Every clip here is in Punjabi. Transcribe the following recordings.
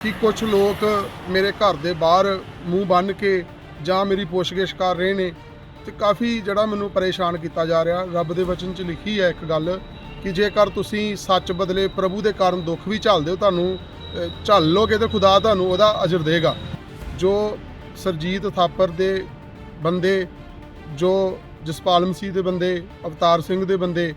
ਕਿ ਕੁਝ ਲੋਕ ਮੇਰੇ ਘਰ ਦੇ ਬਾਹਰ ਮੂੰਹ ਬੰਨ ਕੇ ਜਾਂ ਮੇਰੀ ਪੁੱਛਗਿੱਛ ਕਰ ਰਹੇ ਨੇ ਤੇ ਕਾਫੀ ਜਿਹੜਾ ਮੈਨੂੰ ਪਰੇਸ਼ਾਨ ਕੀਤਾ ਜਾ ਰਿਹਾ। ਰੱਬ ਦੇ ਵਚਨ 'ਚ ਲਿਖੀ ਹੈ ਇੱਕ ਗੱਲ ਕਿ ਜੇਕਰ ਤੁਸੀਂ ਸੱਚ ਬਦਲੇ ਪ੍ਰਭੂ ਦੇ ਕਾਰਨ ਦੁੱਖ ਵੀ ਝੱਲਦੇ ਹੋ ਤੁਹਾਨੂੰ ਝੱਲ ਲੋਗੇ ਤੇ ਖੁਦਾ ਤੁਹਾਨੂੰ ਉਹਦਾ ਅਜਰ ਦੇਗਾ। ਜੋ ਸਰਜੀਤ ਥਾਪਰ ਦੇ ਬੰਦੇ, ਜੋ ਜਸਪਾਲ ਮਸੀਹ ਦੇ ਬੰਦੇ, ਅਵਤਾਰ ਸਿੰਘ ਦੇ ਬੰਦੇ,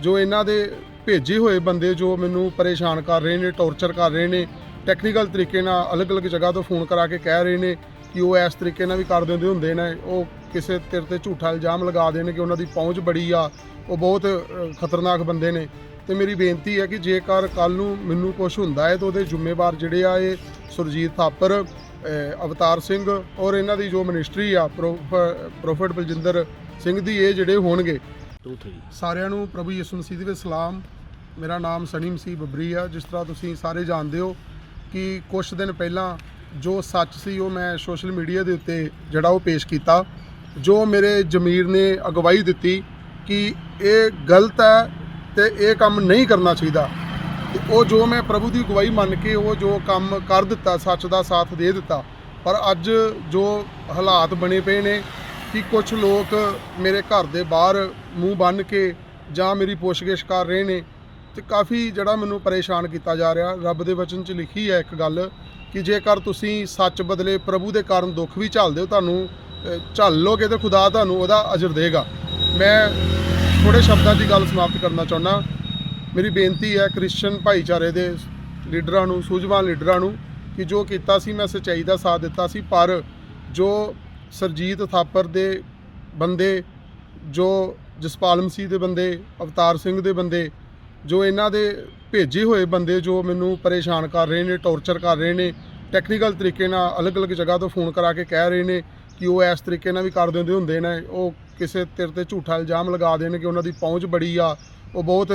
ਜੋ ਇਹਨਾਂ ਦੇ ਭੇਜੇ ਹੋਏ ਬੰਦੇ ਜੋ ਮੈਨੂੰ ਪਰੇਸ਼ਾਨ ਕਰ ਰਹੇ ਨੇ, ਟੌਰਚਰ ਕਰ ਰਹੇ ਨੇ ਟੈਕਨੀਕਲ ਤਰੀਕੇ ਨਾਲ ਅਲੱਗ-ਅਲੱਗ ਜਗ੍ਹਾ ਤੋਂ ਫੋਨ ਕਰਾ ਕੇ ਕਹਿ ਰਹੇ ਨੇ ਕਿ ਉਹ ਇਸ ਤਰੀਕੇ ਨਾਲ ਵੀ ਕਰ ਦਿੰਦੇ ਹੁੰਦੇ ਨੇ ਉਹ ਕਿਸੇ ਤੇਰੇ ਤੇ ਝੂਠਾ ਇਲਜ਼ਾਮ ਲਗਾ ਦੇਣ ਕਿ ਉਹਨਾਂ ਦੀ ਪਹੁੰਚ ਬੜੀ ਆ ਉਹ ਬਹੁਤ ਖਤਰਨਾਕ ਬੰਦੇ ਨੇ। ਤੇ ਮੇਰੀ ਬੇਨਤੀ ਹੈ ਕਿ ਜੇਕਰ ਕੱਲ ਨੂੰ ਮੈਨੂੰ ਕੁਝ ਹੁੰਦਾ ਹੈ ਤਾਂ ਉਹਦੇ ਜ਼ਿੰਮੇਵਾਰ ਜਿਹੜੇ ਆ ਇਹ ਸੁਰਜੀਤ ਥਾਪਰ ਅਵਤਾਰ ਸਿੰਘ ਔਰ ਇਹਨਾਂ ਦੀ ਜੋ ਮਿਨਿਸਟਰੀ ਆ ਪ੍ਰੋਫ- ਪ੍ਰੋਫੈਟ ਬਲਜਿੰਦਰ ਸਿੰਘ ਦੀ ਇਹ ਜਿਹੜੇ ਹੋਣਗੇ। ਟੂ ਥ੍ਰੀ ਸਾਰਿਆਂ ਨੂੰ ਪ੍ਰਭੂ ਯਿਸੂ ਮਸੀਹ ਦੇ ਸਲਾਮ। ਮੇਰਾ ਨਾਮ ਸਨੀ ਮਸੀਹ ਬੱਬਰੀ ਆ। ਜਿਸ ਤਰ੍ਹਾਂ ਤੁਸੀਂ ਸਾਰੇ ਜਾਣਦੇ ਹੋ ਕਿ ਕੁਝ ਦਿਨ ਪਹਿਲਾਂ ਜੋ ਸੱਚ ਸੀ ਉਹ ਮੈਂ ਸੋਸ਼ਲ ਮੀਡੀਆ ਦੇ ਉੱਤੇ ਜਿਹੜਾ ਉਹ ਪੇਸ਼ ਕੀਤਾ, ਜੋ ਮੇਰੇ ਜ਼ਮੀਰ ਨੇ ਅਗਵਾਈ ਦਿੱਤੀ ਕਿ ਇਹ ਗਲਤ ਹੈ ਤੇ ਇਹ ਕੰਮ ਨਹੀਂ ਕਰਨਾ ਚਾਹੀਦਾ। ਤੇ ਉਹ ਜੋ ਮੈਂ ਪ੍ਰਭੂ ਦੀ ਅਗਵਾਈ ਮੰਨ ਕੇ ਉਹ ਜੋ ਕੰਮ ਕਰ ਦਿੱਤਾ, ਸੱਚ ਦਾ ਸਾਥ ਦੇ ਦਿੱਤਾ, ਪਰ ਅੱਜ ਜੋ ਹਾਲਾਤ ਬਣੇ ਪਏ ਨੇ ਕਿ ਕੁਝ ਲੋਕ ਮੇਰੇ ਘਰ ਦੇ ਬਾਹਰ ਮੂੰਹ ਬੰਨ ਕੇ ਜਾਂ ਮੇਰੀ ਪੁੱਛਗਿੱਛ ਕਰ ਰਹੇ ਨੇ ਤੇ ਕਾਫੀ ਜਿਹੜਾ ਮੈਨੂੰ ਪਰੇਸ਼ਾਨ ਕੀਤਾ ਜਾ ਰਿਹਾ, ਰੱਬ ਦੇ ਵਚਨ 'ਚ ਲਿਖੀ ਹੈ ਇੱਕ ਗੱਲ ਕਿ ਜੇਕਰ ਤੁਸੀਂ ਸੱਚ ਬਦਲੇ ਪ੍ਰਭੂ ਦੇ ਕਾਰਨ ਦੁੱਖ ਵੀ ਝੱਲਦੇ ਹੋ, ਤੁਹਾਨੂੰ ਝੱਲ ਲੋਗੇ ਤੇ ਖੁਦਾ ਤੁਹਾਨੂੰ ਉਹਦਾ ਅਜਰ ਦੇਗਾ। ਮੈਂ ਥੋੜੇ ਸ਼ਬਦਾਂ ਦੀ ਗੱਲ ਸਮਾਪਤ ਕਰਨਾ ਚਾਹੁੰਦਾ। ਮੇਰੀ ਬੇਨਤੀ ਹੈ ਕ੍ਰਿਸਚੀਅਨ ਭਾਈਚਾਰੇ ਦੇ ਲੀਡਰਾਂ ਨੂੰ, ਸੂਝਵਾਨ ਲੀਡਰਾਂ ਨੂੰ ਕਿ ਜੋ ਕੀਤਾ ਸੀ ਮੈਂ ਸੱਚਾਈ ਦਾ ਸਾਥ ਦਿੱਤਾ ਸੀ, ਪਰ ਜੋ ਸਰਜੀਤ ਥਾਪਰ ਦੇ ਬੰਦੇ, ਜੋ ਜਸਪਾਲ ਮਸੀਹ ਦੇ ਬੰਦੇ, ਅਵਤਾਰ ਸਿੰਘ ਦੇ ਬੰਦੇ ਜੋ ਇਹਨਾਂ ਦੇ ਭੇਜੇ ਹੋਏ ਬੰਦੇ ਜੋ ਮੈਨੂੰ ਪਰੇਸ਼ਾਨ ਕਰ ਰਹੇ ਨੇ, ਟੌਰਚਰ ਕਰ ਰਹੇ ਨੇ ਟੈਕਨੀਕਲ ਤਰੀਕੇ ਨਾਲ ਅਲੱਗ-ਅਲੱਗ ਜਗ੍ਹਾ ਤੋਂ ਫੋਨ ਕਰਾ ਕੇ ਕਹਿ ਰਹੇ ਨੇ ਕਿ ਉਹ ਇਸ ਤਰੀਕੇ ਨਾਲ ਵੀ ਕਰ ਦਿੰਦੇ ਹੁੰਦੇ ਨੇ, ਉਹ ਕਿਸੇ ਤੇਰੇ ਤੇ ਝੂਠਾ ਇਲਜ਼ਾਮ ਲਗਾ ਦੇਣ ਕਿ ਉਹਨਾਂ ਦੀ ਪਹੁੰਚ ਬੜੀ ਆ, ਉਹ ਬਹੁਤ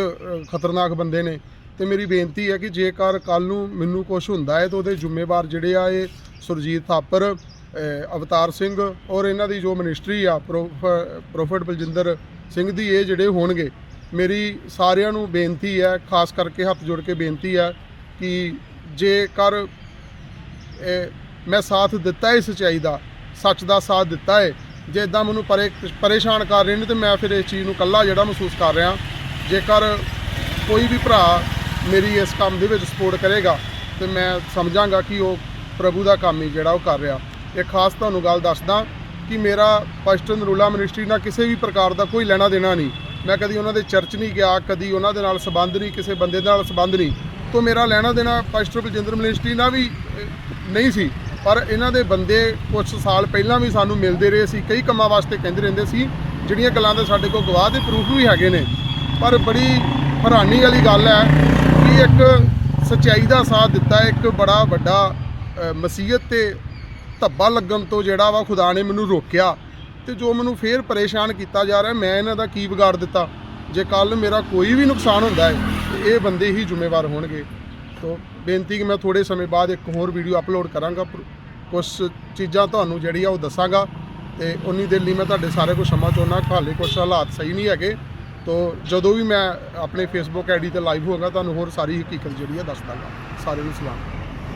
ਖਤਰਨਾਕ ਬੰਦੇ ਨੇ। ਤੇ ਮੇਰੀ ਬੇਨਤੀ ਹੈ ਕਿ ਜੇਕਰ ਕੱਲ ਨੂੰ ਮੈਨੂੰ ਕੁਝ ਹੁੰਦਾ ਹੈ ਤਾਂ ਉਹਦੇ ਜ਼ਿੰਮੇਵਾਰ ਜਿਹੜੇ ਆ ਇਹ ਸੁਰਜੀਤ ਥਾਪਰ ਅਵਤਾਰ ਸਿੰਘ ਔਰ ਇਹਨਾਂ ਦੀ ਜੋ ਮਿਨਿਸਟਰੀ ਆ ਪ੍ਰੋਫ- ਪ੍ਰੋਫੈਟ ਬਲਜਿੰਦਰ ਸਿੰਘ ਦੀ ਇਹ ਜਿਹੜੇ ਹੋਣਗੇ ਮੇਰੀ ਸਾਰਿਆਂ ਨੂੰ ਬੇਨਤੀ ਹੈ, ਖਾਸ ਕਰਕੇ ਹੱਥ ਜੋੜ ਕੇ ਬੇਨਤੀ ਹੈ ਕਿ ਜੇਕਰ ਮੈਂ ਸਾਥ ਦਿੱਤਾ ਹੈ ਸੱਚਾਈ ਦਾ, ਸੱਚ ਦਾ ਸਾਥ ਦਿੱਤਾ ਹੈ ਜੇ ਇਦਾਂ ਮੈਨੂੰ ਪਰੇ, ਪਰੇਸ਼ਾਨ ਕਰ ਰਹੇ ਨੇ ਤੇ ਮੈਂ ਫਿਰ ਇਸ ਚੀਜ਼ ਨੂੰ ਕੱਲਾ ਜਿਹੜਾ ਮਹਿਸੂਸ ਕਰ ਰਿਹਾ, ਜੇਕਰ ਕੋਈ ਵੀ ਭਰਾ ਮੇਰੀ ਇਸ ਕੰਮ ਦੇ ਵਿੱਚ ਸਪੋਰਟ ਕਰੇਗਾ, ਤੇ ਮੈਂ ਸਮਝਾਂਗਾ ਕਿ ਉਹ ਪ੍ਰਭੂ ਦਾ ਕੰਮ ਹੀ ਜਿਹੜਾ ਉਹ ਕਰ ਰਿਹਾ। ਇਹ ਖਾਸ ਤੁਹਾਨੂੰ ਗੱਲ ਦੱਸਦਾ ਕਿ ਮੇਰਾ ਪਸ਼ਟਨ ਰੂਲਾ ਮਿਨਿਸਟਰੀ ਨਾਲ ਕਿਸੇ ਵੀ ਪ੍ਰਕਾਰ ਦਾ ਕੋਈ ਲੈਣਾ ਦੇਣਾ ਨਹੀਂ। ਮੈਂ ਕਦੀ ਉਹਨਾਂ ਦੇ ਚਰਚ ਨਹੀਂ ਗਿਆ, ਕਦੀ ਉਹਨਾਂ ਦੇ ਨਾਲ ਸੰਬੰਧ ਨਹੀਂ, ਕਿਸੇ ਬੰਦੇ ਦੇ ਨਾਲ ਸੰਬੰਧ ਨਹੀਂ। ਤੋਂ ਮੇਰਾ ਲੈਣਾ ਦੇਣਾ ਪਸ਼ਟਰ ਬਲਜਿੰਦਰ ਮਿਨਿਸਟਰੀ ਨਾਲ ਵੀ ਨਹੀਂ ਸੀ। ਪਰ ਇਹਨਾਂ ਦੇ ਬੰਦੇ ਕੁਝ ਸਾਲ ਪਹਿਲਾਂ ਵੀ ਸਾਨੂੰ ਮਿਲਦੇ ਰਹੇ ਸੀ, ਕਈ ਕੰਮਾਂ ਵਾਸਤੇ ਕਹਿੰਦੇ ਰਹਿੰਦੇ ਸੀ, ਜਿਹੜੀਆਂ ਗੱਲਾਂ ਦੇ ਸਾਡੇ ਕੋਲ ਗਵਾਹ ਦੇ ਪ੍ਰੂਫ ਵੀ ਹੈਗੇ ਨੇ। ਪਰ ਬੜੀ ਹੈਰਾਨੀ ਵਾਲੀ ਗੱਲ ਹੈ ਕਿ ਇੱਕ ਸਚਾਈ ਦਾ ਸਾਥ ਦਿੱਤਾ, ਇੱਕ ਬੜਾ ਵੱਡਾ ਮਸੀਹਤ ਤੇ ਧੱਬਾ ਲੱਗਣ ਤੋਂ ਜਿਹੜਾ ਵਾ ਖੁਦਾ ਨੇ ਮੈਨੂੰ ਰੋਕਿਆ। ਤੇ ਜੋ ਮੈਨੂੰ ਫੇਰ ਪਰੇਸ਼ਾਨ ਕੀਤਾ ਜਾ ਰਿਹਾ, ਮੈਂ ਇਹਨਾਂ ਦਾ ਕੀ ਵਿਗਾੜ ਦਿੱਤਾ? ਜੇ ਕੱਲ ਮੇਰਾ ਕੋਈ ਵੀ ਨੁਕਸਾਨ ਹੁੰਦਾ ਹੈ, ਤੇ ਇਹ ਬੰਦੇ ਹੀ ਜ਼ਿੰਮੇਵਾਰ ਹੋਣਗੇ। ਤੋ ਬੇਨਤੀ ਕਿ ਮੈਂ ਥੋੜੇ ਸਮੇਂ ਬਾਅਦ ਇੱਕ ਹੋਰ ਵੀਡੀਓ ਅਪਲੋਡ ਕਰਾਂਗਾ। ਕੁਝ ਚੀਜ਼ਾਂ ਤੁਹਾਨੂੰ ਜਿਹੜੀ ਆ ਉਹ ਦੱਸਾਂਗਾ। ਤੇ ਉਨੀ ਦੇਰ ਲਈ ਮੈਂ ਤੁਹਾਡੇ ਸਾਰੇ ਕੋਲ ਸਮਾਂ ਚਾਹੁੰਦਾ ਹਾਲੇ ਕੁਝ ਹਾਲਾਤ ਸਹੀ ਨਹੀਂ ਹੈਗੇ। ਤੋ ਜਦੋਂ ਵੀ ਮੈਂ ਆਪਣੇ ਫੇਸਬੁੱਕ ਆਈਡੀ ਤੇ ਲਾਈਵ ਹੋਊਗਾ, ਤੁਹਾਨੂੰ ਹੋਰ ਸਾਰੀ ਹਕੀਕਤ ਜਿਹੜੀ ਆ ਦੱਸ ਦਾਂਗਾ। ਸਾਰਿਆਂ ਨੂੰ ਸਲਾਮ।